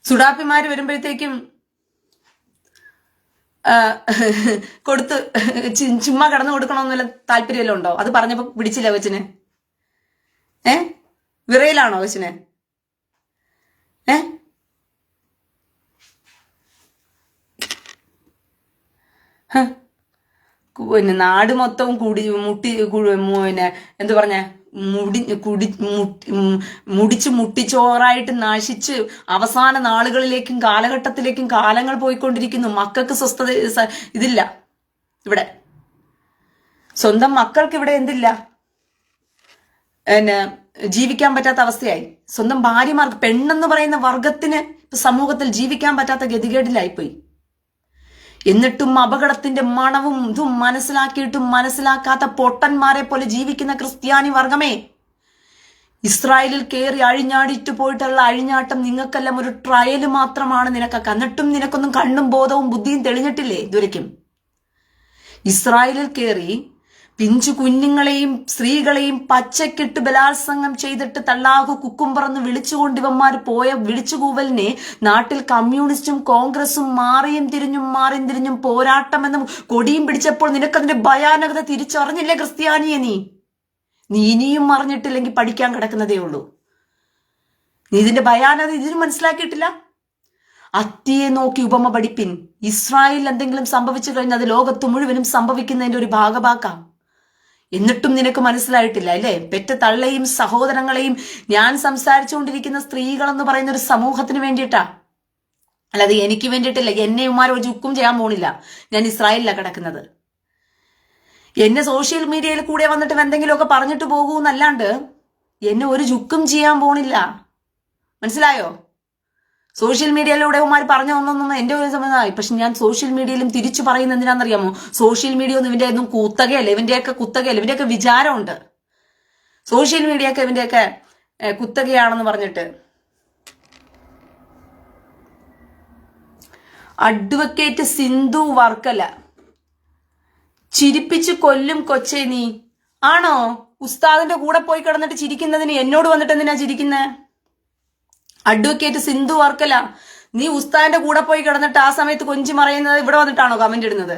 സുഡാപ്പിമാര് വരുമ്പോഴത്തേക്കും കൊടുത്ത് ചുമ്മാ കടന്നു കൊടുക്കണമെന്ന് വല്ല താല്പര്യമല്ലോ ഉണ്ടോ? അത് പറഞ്ഞപ്പോ പിടിച്ചില്ല കൊച്ചിന്? ഏ? വിറയിലാണോ കൊച്ചിന്? ഏ? ഹ. പിന്നെ നാട് മൊത്തം കുടി മുട്ടി പിന്നെ എന്തു പറഞ്ഞ? മുടി കുടി മുടിച്ച് മുട്ടിച്ചോറായിട്ട് നശിച്ച് അവസാന നാളുകളിലേക്കും കാലഘട്ടത്തിലേക്കും കാലങ്ങൾ പോയിക്കൊണ്ടിരിക്കുന്നു. മക്കൾക്ക് സ്വസ്ഥത ഇതില്ല ഇവിടെ. സ്വന്തം മക്കൾക്ക് ഇവിടെ എന്തില്ല? പിന്നെ ജീവിക്കാൻ പറ്റാത്ത അവസ്ഥയായി. സ്വന്തം ഭാര്യമാർക്ക് പെണ്ണെന്ന് പറയുന്ന വർഗത്തിന് സമൂഹത്തിൽ ജീവിക്കാൻ പറ്റാത്ത ഗതികേടിലായിപ്പോയി. എന്നിട്ടും അപകടത്തിന്റെ മണവും ഇതും മനസ്സിലാക്കിയിട്ടും മനസ്സിലാക്കാത്ത പൊട്ടന്മാരെ പോലെ ജീവിക്കുന്ന ക്രിസ്ത്യാനി വർഗമേ ഇസ്രായേലിൽ കയറി അഴിഞ്ഞാടിയിട്ട് പോയിട്ടുള്ള അഴിഞ്ഞാട്ടം നിങ്ങൾക്കെല്ലാം ഒരു ട്രയൽ മാത്രമാണ് നിനക്കൊക്കെ. എന്നിട്ടും നിനക്കൊന്നും കണ്ണും ബോധവും ബുദ്ധിയും തെളിഞ്ഞിട്ടില്ലേ ഇതുവരയ്ക്കും ഇസ്രായേലിൽ കയറി പിഞ്ചു കുഞ്ഞുങ്ങളെയും സ്ത്രീകളെയും പച്ചക്കിട്ട് ബലാത്സംഗം ചെയ്തിട്ട് തള്ളാഹു കുക്കുംപറന്ന് വിളിച്ചുകൊണ്ട് ഇവന്മാർ പോയ വിളിച്ചുകൂവലിനെ നാട്ടിൽ കമ്മ്യൂണിസ്റ്റും കോൺഗ്രസും മാറിയും തിരിഞ്ഞും മാറിയും തിരിഞ്ഞും പോരാട്ടമെന്നും കൊടിയും പിടിച്ചപ്പോൾ നിനക്കതിന്റെ ഭയാനകത തിരിച്ചറിഞ്ഞില്ലേ ക്രിസ്ത്യാനിയെ നീ? നീ ഇനിയും അറിഞ്ഞിട്ടില്ലെങ്കിൽ പഠിക്കാൻ കിടക്കുന്നതേ ഉള്ളൂ. നീ ഇതിന്റെ ഭയാനകത ഇതിനും മനസ്സിലാക്കിയിട്ടില്ല? അത്തിയെ നോക്കി ഉപമ പഠിപ്പിൻ. ഇസ്രായേലിൽ എന്തെങ്കിലും സംഭവിച്ചു കഴിഞ്ഞാൽ അത് ലോകത്ത് മുഴുവനും സംഭവിക്കുന്നതിന്റെ ഒരു ഭാഗമാക്കാം എന്നിട്ടും നിനക്ക് മനസ്സിലായിട്ടില്ല അല്ലേ? പെറ്റ തള്ളയും സഹോദരങ്ങളെയും ഞാൻ സംസാരിച്ചുകൊണ്ടിരിക്കുന്ന സ്ത്രീകളെന്ന് പറയുന്ന ഒരു സമൂഹത്തിന് വേണ്ടിയിട്ടാ. അല്ലാതെ എനിക്ക് വേണ്ടിയിട്ടില്ല എന്നെ ഉമാർ ഒരു ചുക്കും ചെയ്യാൻ പോണില്ല. ഞാൻ ഇസ്രായേലിലാണ് കിടക്കുന്നത്. എന്നെ സോഷ്യൽ മീഡിയയിൽ കൂടെ വന്നിട്ട് എന്തെങ്കിലുമൊക്കെ പറഞ്ഞിട്ട് പോകൂ എന്നല്ലാണ്ട് എന്നെ ഒരു ചുക്കും ചെയ്യാൻ പോണില്ല. മനസ്സിലായോ? സോഷ്യൽ മീഡിയയിലൂടെ ഉമാർ പറഞ്ഞ ഒന്നൊന്നും എന്റെ ഒരു സമയമായി പക്ഷെ ഞാൻ സോഷ്യൽ മീഡിയയിലും തിരിച്ചു പറയുന്ന എന്തിനാണെന്നറിയാമോ? സോഷ്യൽ മീഡിയ ഒന്നും ഇവന്റെ ഒന്നും കുത്തകയല്ല. ഇവന്റെയൊക്കെ കുത്തകയല്ല. ഇവന്റെയൊക്കെ വിചാരമുണ്ട്. സോഷ്യൽ മീഡിയ ഒക്കെ ഇവന്റെയൊക്കെ കുത്തകയാണെന്ന് പറഞ്ഞിട്ട്. അഡ്വക്കേറ്റ് സിന്ധു വർക്കല. ചിരിപ്പിച്ച് കൊല്ലും കൊച്ചേ നീ. ആണോ? ഉസ്താദിന്റെ കൂടെ പോയി കിടന്നിട്ട് ചിരിക്കുന്നതിന് എന്നോട് വന്നിട്ട് എന്തിനാ ചിരിക്കുന്നേ? അഡ്വക്കേറ്റ് സിന്ധു വർക്കല നീ ഉസ്താന്റെ കൂടെ പോയി കിടന്നിട്ട് ആ സമയത്ത് കൊഞ്ചി മറയുന്നത് ഇവിടെ വന്നിട്ടാണോ കമന്റ് ഇടുന്നത്?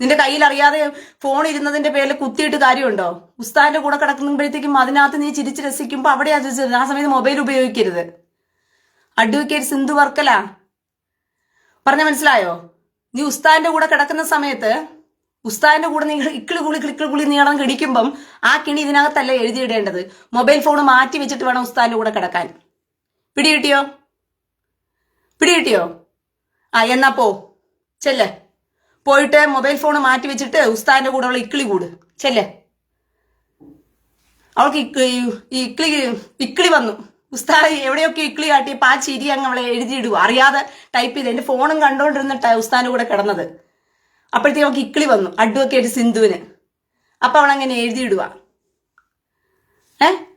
നിന്റെ കയ്യിൽ അറിയാതെ ഫോൺ ഇരുന്നതിന്റെ പേരിൽ കുത്തിയിട്ട് കാര്യമുണ്ടോ? ഉസ്താന്റെ കൂടെ കിടക്കുമ്പോഴത്തേക്കും അതിനകത്ത് നീ ചിരിച്ച് രസിക്കുമ്പോൾ അവിടെ ആ സമയത്ത് മൊബൈൽ ഉപയോഗിക്കരുത്. അഡ്വക്കേറ്റ് സിന്ധു വർക്കല പറഞ്ഞ മനസ്സിലായോ? നീ ഉസ്താന്റെ കൂടെ കിടക്കുന്ന സമയത്ത് ഉസ്താന്റെ കൂടെ നീ ഇക്കിളി കുളി കിളിക്കിളി കുളി നീളം കിടിക്കുമ്പം ആ കിണി ഇതിനകത്തല്ല എഴുതിയിടേണ്ടത്. മൊബൈൽ ഫോൺ മാറ്റി വെച്ചിട്ട് വേണം ഉസ്താന്റെ കൂടെ കിടക്കാൻ. പിടി കിട്ടിയോ പിടി കിട്ടിയോ ആ എന്നാ പോ. ചെല്ല്. പോയിട്ട് മൊബൈൽ ഫോൺ മാറ്റി വെച്ചിട്ട് ഉസ്താദിന്റെ കൂടെ ഉള്ള ഇക്കിളി കൂട്. ചെല്ല്. അവൾക്ക് ഈ ഇക്കിളി ഇക്കിളി വന്നു. ഉസ്താദ് എവിടെയൊക്കെ ഇക്കിളി കാട്ടി ആ ചിരി അങ്ങ് അവളെ എഴുതിയിടുക. അറിയാതെ ടൈപ്പ് ചെയ്ത് എന്റെ ഫോണും കണ്ടോണ്ടിരുന്നിട്ടാ ഉസ്താദിന്റെ കൂടെ കിടന്നത്. അപ്പോഴത്തേക്ക് അവൾക്ക് ഇക്കിളി വന്നു. അഡ്വക്കേറ്റ് സിന്ധുവിന്. അപ്പൊ അവളങ്ങനെ എഴുതിയിടുക. ഏഹ്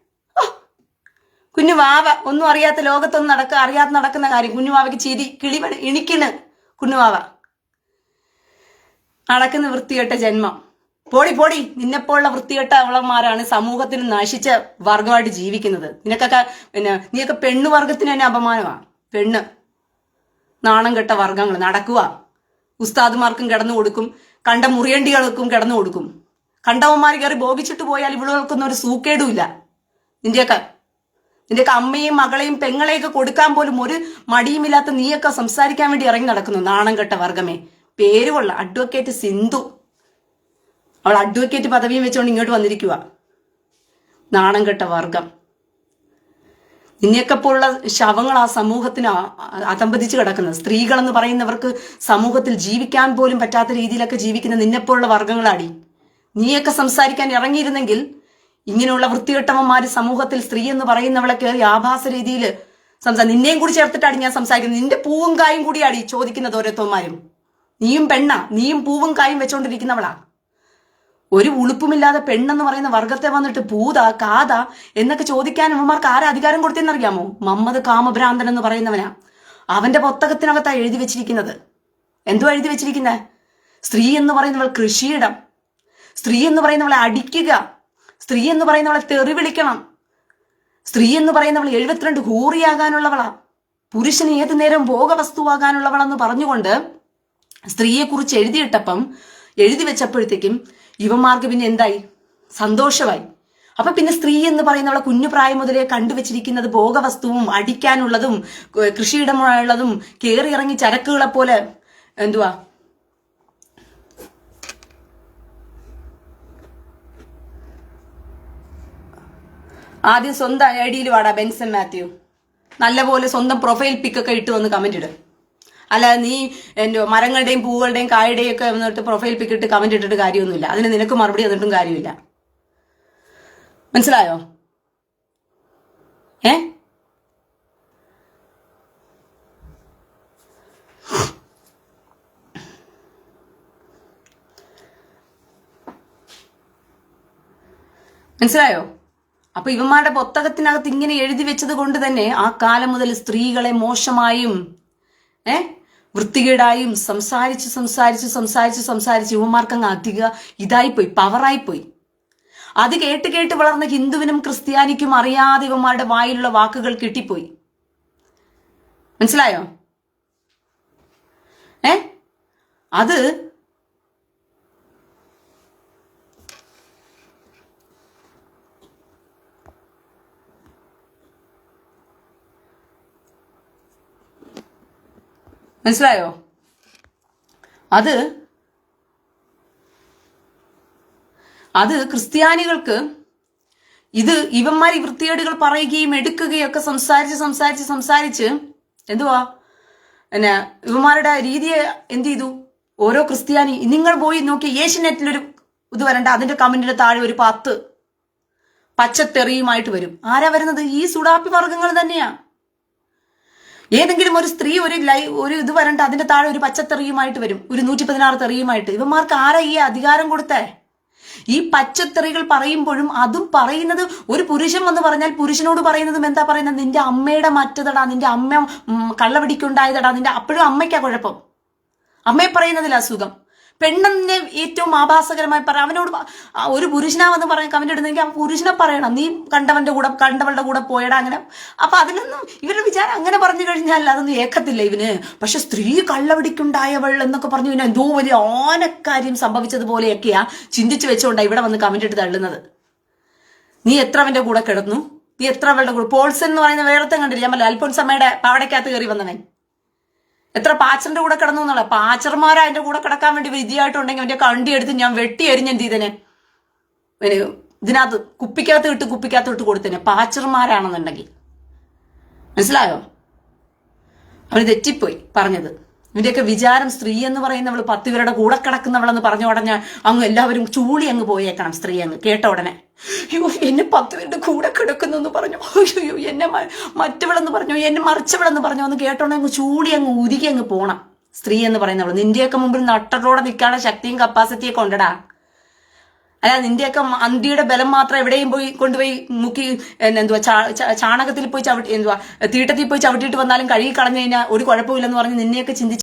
കുഞ്ഞു വാവ ഒന്നും അറിയാത്ത ലോകത്തൊന്നും നടക്ക അറിയാത്ത നടക്കുന്ന കാര്യം കുഞ്ഞുവാവയ്ക്ക് ചിരി കിളി ഇണിക്കണ് കുഞ്ഞുവാവ നടക്കുന്ന വൃത്തികെട്ട ജന്മം. പോടി പോടി. നിന്നെപ്പോലുള്ള വൃത്തികെട്ട അവളന്മാരാണ് സമൂഹത്തിന് നശിച്ച വർഗമായിട്ട് ജീവിക്കുന്നത്. നിനക്കൊക്കെ പിന്നെ നീയൊക്കെ പെണ്ണു വർഗത്തിന് തന്നെ അപമാനമാ. പെണ്ണ്. നാണം കെട്ട വർഗങ്ങൾ നടക്കുക. ഉസ്താദുമാർക്കും കിടന്നു കൊടുക്കും. കണ്ട മുറിയണ്ടികൾക്കും കിടന്നു കൊടുക്കും. കണ്ടവന്മാർ കയറി ഭോഗിച്ചിട്ട് പോയാൽ ഇവളുകൾക്കൊന്നും ഒരു സൂക്കേടും ഇല്ല. നിന്റെയൊക്കെ നിന്റെയൊക്കെ അമ്മയും മകളെയും പെങ്ങളെയൊക്കെ കൊടുക്കാൻ പോലും ഒരു മടിയുമില്ലാത്ത നീയൊക്കെ സംസാരിക്കാൻ വേണ്ടി ഇറങ്ങി നടക്കുന്നു നാണം കെട്ട വർഗമേ. പേരുകൊള്ള അഡ്വക്കേറ്റ് സിന്ധു. അവൾ അഡ്വക്കേറ്റ് പദവിയും വെച്ചുകൊണ്ട് ഇങ്ങോട്ട് വന്നിരിക്കുക നാണം കെട്ട വർഗം. നിന്നെയൊക്കെ പോലുള്ള ശവങ്ങൾ ആ സമൂഹത്തിന് അതമ്പതിച്ച് കിടക്കുന്നത് സ്ത്രീകളെന്ന് പറയുന്നവർക്ക് സമൂഹത്തിൽ ജീവിക്കാൻ പോലും പറ്റാത്ത രീതിയിലൊക്കെ ജീവിക്കുന്ന നിന്നെപ്പോലുള്ള വർഗങ്ങളാടി. നീയൊക്കെ സംസാരിക്കാൻ ഇറങ്ങിയിരുന്നെങ്കിൽ ഇങ്ങനെയുള്ള വൃത്തികെട്ടവന്മാര് സമൂഹത്തിൽ സ്ത്രീ എന്ന് പറയുന്നവളെ കയറി ആഭാസ രീതിയിൽ സംസാരം നിന്നെയും കൂടി ചേർത്തിട്ടാണ് ഞാൻ സംസാരിക്കുന്നത്. നിന്റെ പൂവും കായും കൂടിയാടി ചോദിക്കുന്നത് ഓരോരുത്തന്മാരും. നീയും പെണ്ണ. നീയും പൂവും കായും വെച്ചോണ്ടിരിക്കുന്നവളാ. ഒരു ഉളുപ്പുമില്ലാതെ പെണ്ണെന്ന് പറയുന്ന വർഗത്തെ വന്നിട്ട് പൂതാ കാതാ എന്നൊക്കെ ചോദിക്കാൻ അമ്മമാർക്ക് ആരാ അധികാരം കൊടുത്തെന്നറിയാമോ മമ്മദ് കാമഭ്രാന്തൻ എന്ന് പറയുന്നവനാ. അവന്റെ പുസ്തകത്തിനകത്താ എഴുതി വെച്ചിരിക്കുന്നത്. എന്തോ എഴുതി വെച്ചിരിക്കുന്നേ? സ്ത്രീ എന്ന് പറയുന്നവൾ കൃഷിയിടം. സ്ത്രീ എന്ന് പറയുന്നവളെ അടിക്കുക. സ്ത്രീ എന്ന് പറയുന്നവളെ തെറി വിളിക്കണം. സ്ത്രീ എന്ന് പറയുന്നവൾ എഴുപത്തിരണ്ട് ഹൂറിയാകാനുള്ളവളാ പുരുഷന് ഏതു നേരം ഭോഗവസ്തുവാകാനുള്ളവളെന്ന് പറഞ്ഞുകൊണ്ട് സ്ത്രീയെക്കുറിച്ച് എഴുതിയിട്ടപ്പം എഴുതി വെച്ചപ്പോഴത്തേക്കും യുവമാർക്ക് പിന്നെ എന്തായി? സന്തോഷമായി. അപ്പൊ പിന്നെ സ്ത്രീ എന്ന് പറയുന്നവളെ കുഞ്ഞു പ്രായം മുതലേ കണ്ടുവച്ചിരിക്കുന്നത് ഭോഗവസ്തുവും അടിക്കാനുള്ളതും കൃഷിയിടമുള്ളതും കയറി ഇറങ്ങി ചരക്കുകളെ പോലെ എന്തുവാ? ആദ്യം സ്വന്തം ഐ ഡിയിൽ വാടാ ബെൻസൺ മാത്യു. നല്ലപോലെ സ്വന്തം പ്രൊഫൈൽ പിക്കൊക്കെ ഇട്ട് വന്ന് കമന്റ് ഇട്. അല്ലാതെ നീ എന്റെ മരങ്ങളുടെയും പൂവുകളുടെയും കായുടെയും ഒക്കെ വന്നിട്ട് പ്രൊഫൈൽ പിക്ക് ഇട്ട് കമന്റ് ഇട്ടിട്ട് കാര്യമൊന്നുമില്ല. അതിന് നിനക്ക് മറുപടി തന്നിട്ടും കാര്യമില്ല. മനസ്സിലായോ? ഏ? മനസ്സിലായോ? അപ്പൊ ഇവന്മാരുടെ പുസ്തകത്തിനകത്ത് ഇങ്ങനെ എഴുതി വെച്ചത് കൊണ്ട് തന്നെ ആ കാലം മുതൽ സ്ത്രീകളെ മോശമായും ഏ വൃത്തികേടായും സംസാരിച്ച് സംസാരിച്ച് സംസാരിച്ച് സംസാരിച്ച് യുവമാർക്കങ്ങ് അധിക ഇതായിപ്പോയി പവറായിപ്പോയി. അത് കേട്ട് കേട്ട് വളർന്ന ഹിന്ദുവിനും ക്രിസ്ത്യാനിക്കും അറിയാതെ ഇവന്മാരുടെ വായിലുള്ള വാക്കുകൾ കിട്ടിപ്പോയി. മനസ്സിലായോ? ഏ? അത് മനസ്സിലായോ? അത് അത് ക്രിസ്ത്യാനികൾക്ക് ഇത് ഇവന്മാർ ഈ വൃത്തികേടുകൾ പറയുകയും എടുക്കുകയും ഒക്കെ സംസാരിച്ച് സംസാരിച്ച് സംസാരിച്ച് എന്തുവാ? പിന്നെ ഇവന്മാരുടെ രീതിയെ എന്ത് ചെയ്തു? ഓരോ ക്രിസ്ത്യാനി നിങ്ങൾ പോയി നോക്കി ഏഷ്യനെറ്റിലൊരു ഇത് വരണ്ട അതിന്റെ കമന്റിന്റെ താഴെ ഒരു പത്ത് പച്ചത്തെറിയുമായിട്ട് വരും. ആരാ വരുന്നത്? ഈ സുഡാപ്പി വർഗങ്ങൾ തന്നെയാ. ഏതെങ്കിലും ഒരു സ്ത്രീ ഒരു ലൈ ഒരു ഇത് വരണ്ട അതിന്റെ താഴെ ഒരു പച്ചത്തെറിയുമായിട്ട് വരും. ഒരു നൂറ്റി പതിനാറ് തെറിയുമായിട്ട്. ഇവന്മാർക്ക് ആരാ ഈ അധികാരം കൊടുത്തേ? ഈ പച്ചത്തെറികൾ പറയുമ്പോഴും അതും പറയുന്നത് ഒരു പുരുഷൻ വന്ന് പറഞ്ഞാൽ പുരുഷനോട് പറയുന്നതും എന്താ പറയുന്നത്? നിന്റെ അമ്മയുടെ മറ്റതടാ നിന്റെ അമ്മ കള്ളവടിക്കുണ്ടായതടാ നിന്റെ അപ്പോഴും അമ്മയ്ക്കാ കുഴപ്പം. അമ്മയെ പറയുന്നതിൽ അസുഖം. പെണ്ണെന്നെ ഏറ്റവും ആഭാസകരമായി പറയാം അവനോട് ഒരു പുരുഷനാവെന്ന് പറയാൻ കമന്റ് ഇടുന്നെങ്കിൽ ആ പുരുഷനെ പറയണം. നീ കണ്ടവന്റെ കൂടെ കണ്ടവളുടെ കൂടെ പോയടാ അങ്ങനെ. അപ്പൊ അതിനൊന്നും ഇവരുടെ വിചാരം അങ്ങനെ പറഞ്ഞു കഴിഞ്ഞാൽ അതൊന്നും ഏക്കത്തില്ല ഇവന്. പക്ഷെ സ്ത്രീ കള്ളവടിക്കുണ്ടായവൾ എന്നൊക്കെ പറഞ്ഞു കഴിഞ്ഞാൽ എന്തോ വലിയ ഓനക്കാര്യം സംഭവിച്ചതുപോലെയൊക്കെയാ ചിന്തിച്ചു വെച്ചുകൊണ്ടാ ഇവിടെ വന്ന് കമന്റ് ഇട്ട് തള്ളുന്നത്. നീ എത്ര അവന്റെ കൂടെ കിടന്നു? നീ എത്ര അവളുടെ കൂടെ? പോൾസൺ എന്ന് പറയുന്ന വേറത്തെ കണ്ടില്ല? നമ്മൾ അൽഫോൺസ് അമ്മയുടെ പാവടക്കകത്ത് കയറി വന്നവൻ. എത്ര പാച്ചറിന്റെ കൂടെ കിടന്നു എന്നുള്ള പാച്ചർമാർ അതിന്റെ കൂടെ കിടക്കാൻ വേണ്ടി വിധിയായിട്ടുണ്ടെങ്കിൽ അവന്റെ കണ്ടി എടുത്ത് ഞാൻ വെട്ടി എരിഞ്ഞെന്ത് ചെയ്തേനെ? ഇതിനകത്ത് കുപ്പിക്കകത്ത് ഇട്ട് കുപ്പിക്കകത്ത് ഇട്ട് കൊടുത്തേനെ. പാച്ചർമാരാണെന്നുണ്ടെങ്കിൽ. മനസ്സിലായോ? അവന് തെറ്റിപ്പോയി പറഞ്ഞത്. ഇവന്റെയൊക്കെ വിചാരം സ്ത്രീ എന്ന് പറയുന്നവൾ പത്ത് പേരുടെ കൂടെ കിടക്കുന്നവളെന്ന് പറഞ്ഞ ഉടനെ അങ്ങ് എല്ലാവരും ചൂളി അങ്ങ് പോയേക്കണം സ്ത്രീ അങ്ങ് കേട്ട ഉടനെ. അയ്യോ എന്നെ പത്ത് പേരുടെ കൂടെ കിടക്കുന്നു എന്ന് പറഞ്ഞു. അയ്യോ എന്നെ മറ്റവളെന്ന് പറഞ്ഞു എന്നെ മറിച്ചവളെന്ന് പറഞ്ഞു. എന്ന് കേട്ടോണ്ട് അങ്ങ് ചൂളി അങ്ങ് ഉരുകി അങ്ങ് പോണം. സ്ത്രീ എന്ന് പറയുന്നവൾ നിന്റെയൊക്കെ മുമ്പിൽ നട്ടറോടെ നിൽക്കാനുള്ള ശക്തിയും കപ്പാസിറ്റിയൊക്കെ ഉണ്ടടാ. അല്ല നിന്റെയൊക്കെ അന്തിയുടെ ബലം മാത്രം എവിടെയും പോയി കൊണ്ടുപോയി മുക്കി എന്തുവാ ചാണകത്തിൽ പോയി ചവിട്ടി എന്തുവാ തീട്ടത്തിൽ പോയി ചവിട്ടിയിട്ട് വന്നാലും കഴുകി കളഞ്ഞു കഴിഞ്ഞാൽ ഒരു കുഴപ്പമില്ലെന്ന് പറഞ്ഞ് നിന്നെയൊക്കെ ചിന്തിച്ച്